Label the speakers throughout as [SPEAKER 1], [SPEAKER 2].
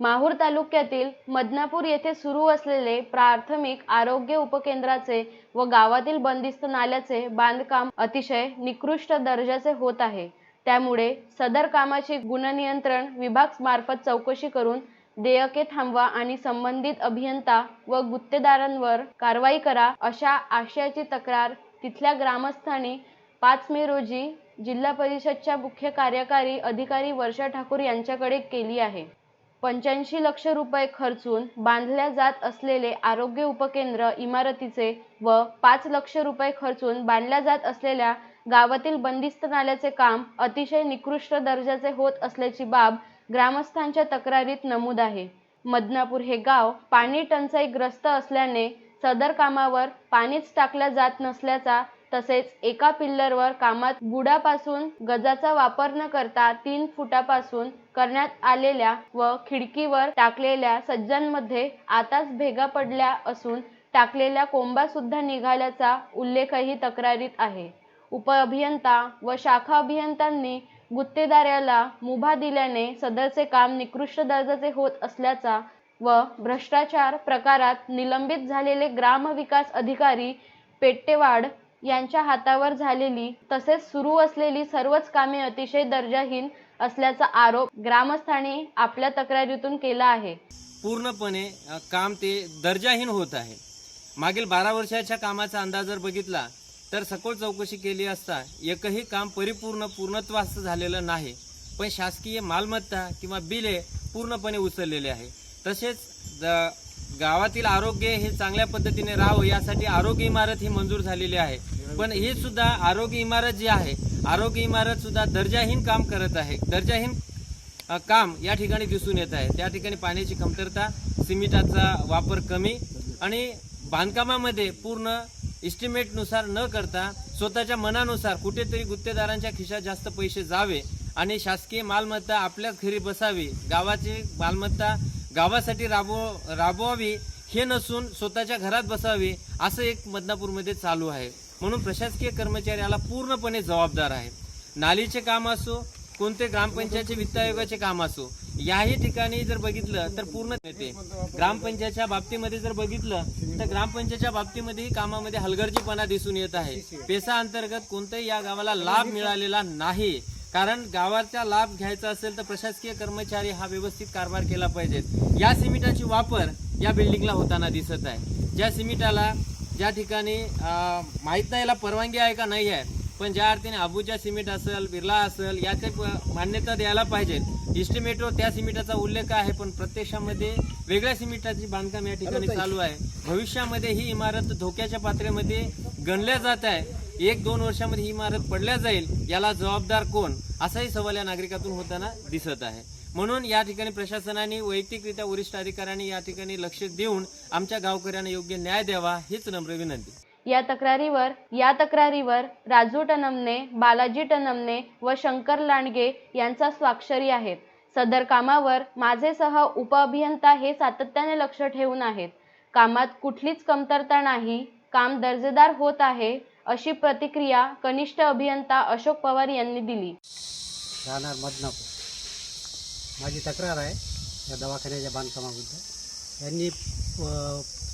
[SPEAKER 1] माहूर तालुक्यातील मदनापूर येथे सुरू असलेले प्राथमिक आरोग्य उपकेंद्राचे व गावातील बंदिस्त नाल्याचे बांधकाम अतिशय निकृष्ट दर्जाचे होत आहे. त्यामुळे सदर कामाची गुणनियंत्रण विभाग मार्फत चौकशी करून देयके थांबवा आणि संबंधित अभियंता व गुत्तेदारांवर कारवाई करा अशा आशयाची तक्रार तिथल्या ग्रामस्थांनी पाच मे रोजी जिल्हा परिषदच्या मुख्य कार्यकारी अधिकारी वर्षा ठाकूर यांच्याकडे केली आहे. पंच्याऐंशी लक्ष रुपये खर्चून बांधल्या जात असलेले आरोग्य उपकेंद्र इमारतीचे व पाच लक्ष रुपये खर्चून बांधल्या जात असलेल्या गावातील बंदिस्त नाल्याचे काम अतिशय निकृष्ट दर्जाचे होत असल्याची बाब ग्रामस्थांच्या तक्रारीत नमूद आहे. मदनापूर हे गाव पाणी टंचाईग्रस्त असल्याने सदर कामावर पाणीच टाकल्या जात नसल्याचा तसेच एका पिल्लरवर कामात बुडापासून गजाचा वापर न करता तीन फुटापासून करण्यात आलेल्या व खिडकीवर टाकलेल्या सज्जांमध्ये आताच भेगा पडल्या असून टाकलेल्या कोंबा सुद्धा निघाल्याचा उल्लेखही तक्रारीत आहे. उपअभियंता व शाखा अभियंत्यांनी गुत्तेदाराला मुभा दिल्याने सदरचे काम निकृष्ट दर्जाचे होत असल्याचा व भ्रष्टाचार प्रकारात निलंबित झालेले ग्रामविकास अधिकारी पेट्टेवाड यांच्या हातावर झालेली तसेच सुरू असलेली सर्वच कामे अतिशय दर्जाहीन असल्याचा आरोप ग्रामस्थांनी आपल्या तक्रारीतून केला आहे.
[SPEAKER 2] पूर्णपणे काम ते दर्जाहीन होत आहे. मागील बारा वर्षाच्या कामाचा अंदाज जर बघितला तर सखोल चौकशी केली असता एकही काम परिपूर्ण पूर्णत्वास झालेलं नाही पण शासकीय मालमत्ता किंवा बिले पूर्णपणे उचललेले आहे. तसेच गावातील आरोग्य हे चांगल्या पद्धतीने राहावं यासाठी आरोग्य इमारत ही मंजूर झालेली आहे. पण ही सुद्धा आरोग्य इमारत जी आहे आरोग्य इमारत सुद्धा दर्जाहीन काम करत आहे. दर्जाहीन काम या ठिकाणी दिसून येत आहे. त्या ठिकाणी पाण्याची कमतरता सिमेंटाचा वापर कमी आणि बांधकामामध्ये पूर्ण इस्टिमेटनुसार न करता स्वतःच्या मनानुसार कुठेतरी गुत्तेदारांच्या खिशात जास्त पैसे जावे आणि शासकीय मालमत्ता आपल्याच घरी बसावी गावाची मालमत्ता गावासाठी राबव राबवावी हे नसून स्वतःच्या घरात बसावी असं एक बदनापूरमध्ये चालू आहे. म्हणून प्रशासकीय कर्मचारी याला पूर्णपणे जबाबदार आहे. नालीचे काम असो कोणते ग्रामपंचायतचे वित्त आयोगाचे काम असो याही ठिकाणी जर बघितलं तर पूर्ण येते. ग्रामपंचायतच्या बाबतीमध्ये जर बघितलं तर ग्रामपंचायतच्या बाबतीमध्येही कामामध्ये हलगर्जीपणा दिसून येत आहे. पेसा अंतर्गत कोणताही या गावाला लाभ मिळालेला नाही. कारण गावाचा लाभ घ्यायचा असेल तर प्रशासकीय कर्मचारी हा व्यवस्थित कारभार केला पाहिजे. या सिमेंटाची वापर या बिल्डिंगला होताना दिसत आहे. ज्या सिमेंटाला ज्या ठिकाणी माहीत नाही याला परवानगी आहे का नाही आहे पण ज्या अर्थीने अबुजा सिमेंट असेल बिर्ला असेल याचे मान्यता द्यायला पाहिजेत. इस्टिमेटवर त्या सिमेंटाचा उल्लेख आहे पण प्रत्यक्षामध्ये वेगळ्या सिमेंटाची बांधकाम या ठिकाणी चालू आहे. भविष्यामध्ये ही इमारत धोक्याच्या पातळीमध्ये गणल्या जात आहे. एक दोन वर्षामध्ये ही इमारत पडल्या जाईल याला जबाबदार कोण? असाही सवाल या नागरिकातून होताना दिसत आहे. म्हणून या ठिकाणी प्रशासनाने वैयक्तिकरित्या वरिष्ठ अधिकाऱ्यांनी या ठिकाणी लक्ष देऊन आमच्या गावकऱ्यांना योग्य न्याय द्यावा हीच नम्र विनंती.
[SPEAKER 1] या तक्रारीवर या तक्रारीवर राजू टनमने बालाजी टनमने व शंकर लांडगे यांचा स्वाक्षरी आहेत. सदर कामावर माझे सहा उप उपअभियंता हे सातत्याने लक्ष ठेवून आहेत. कामात कुठलीच कमतरता नाही काम दर्जेदार होत आहे अशी प्रतिक्रिया कनिष्ठ अभियंता अशोक पवार यांनी दिली.
[SPEAKER 3] राहणार मदनापूर. माझी तक्रार आहे या दवाखान्याच्या बांधकामाबद्दल. यांनी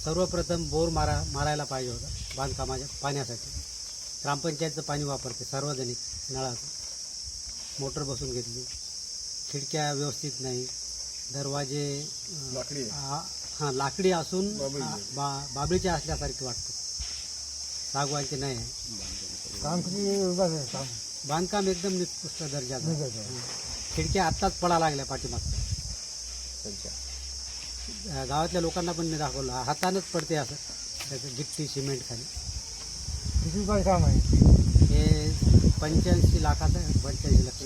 [SPEAKER 3] सर्वप्रथम बोर मारा मारायला पाहिजे होता बांधकामाच्या पाण्यासाठी. ग्रामपंचायतचं पाणी वापरते सार्वजनिक नळाचं. मोटर बसून घेतली. खिडक्या व्यवस्थित नाही. दरवाजे आ- हां लाकडी असून बा बाबळीचे असल्यासारखे वाटतं. सागवानचे नाही. आहे
[SPEAKER 4] काम किती विभाग आहे? काम?
[SPEAKER 3] बांधकाम एकदम निकृष्ट दर्जाचं. आहे. खिडक्या आत्ताच पडा लागल्या पाठीमागच्या अं, गावातल्या लोकांना पण मी दाखवलं. हातानंच पडते असं. त्याचं गिट्टी सिमेंट खाली.
[SPEAKER 4] किती रुपये काम आहे?
[SPEAKER 3] हे पंच्याऐंशी लाखाचं आहे, पंच्याऐंशी लाख.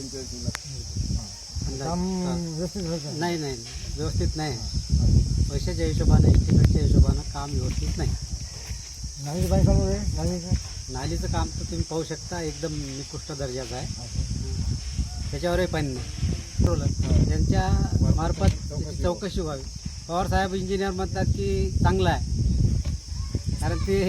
[SPEAKER 3] अंदाज.
[SPEAKER 4] काम
[SPEAKER 3] हां.
[SPEAKER 4] व्यवस्थित होत? आहे.
[SPEAKER 3] नाही नाही. व्यवस्थित नाही. पैशाच्या हिशोबानं एस्टिमेटच्या हिशोबानं काम व्यवस्थित नाही.
[SPEAKER 4] चालू आहे. नालीचं
[SPEAKER 3] नालीचं काम तर तुम्ही पाहू शकता एकदम निकृष्ट दर्जाचं आहे. त्याच्यावरही पाणी नाही. त्यांच्या मार्फत चौकशी व्हावी. पवार साहेब इंजिनियर म्हणतात की चांगलं आहे. कारण ते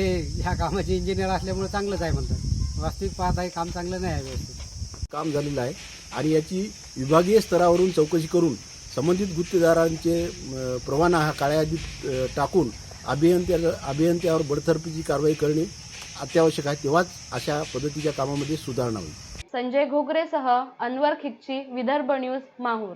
[SPEAKER 3] ह्या कामाचे इंजिनियर असल्यामुळे चांगलंच आहे म्हणतात. वास्तविक पाहत आहे काम चांगलं नाही आहे व्यवस्थित.
[SPEAKER 5] काम झालेलं आहे. आणि याची विभागीय स्तरावरून चौकशी करून संबंधित गुत्तेदारांचे परवाना हा काळ्या यादीत अ, टाकून अभियंत्या अभियंत्यावर बडतर्फीची कारवाई करणे अत्यावश्यक आहे तेव्हाच अशा पद्धतीच्या कामामध्ये सुधारणा होईल.
[SPEAKER 1] संजय घोगरेसह अनवर खिच्ची विदर्भ न्यूज माहूर.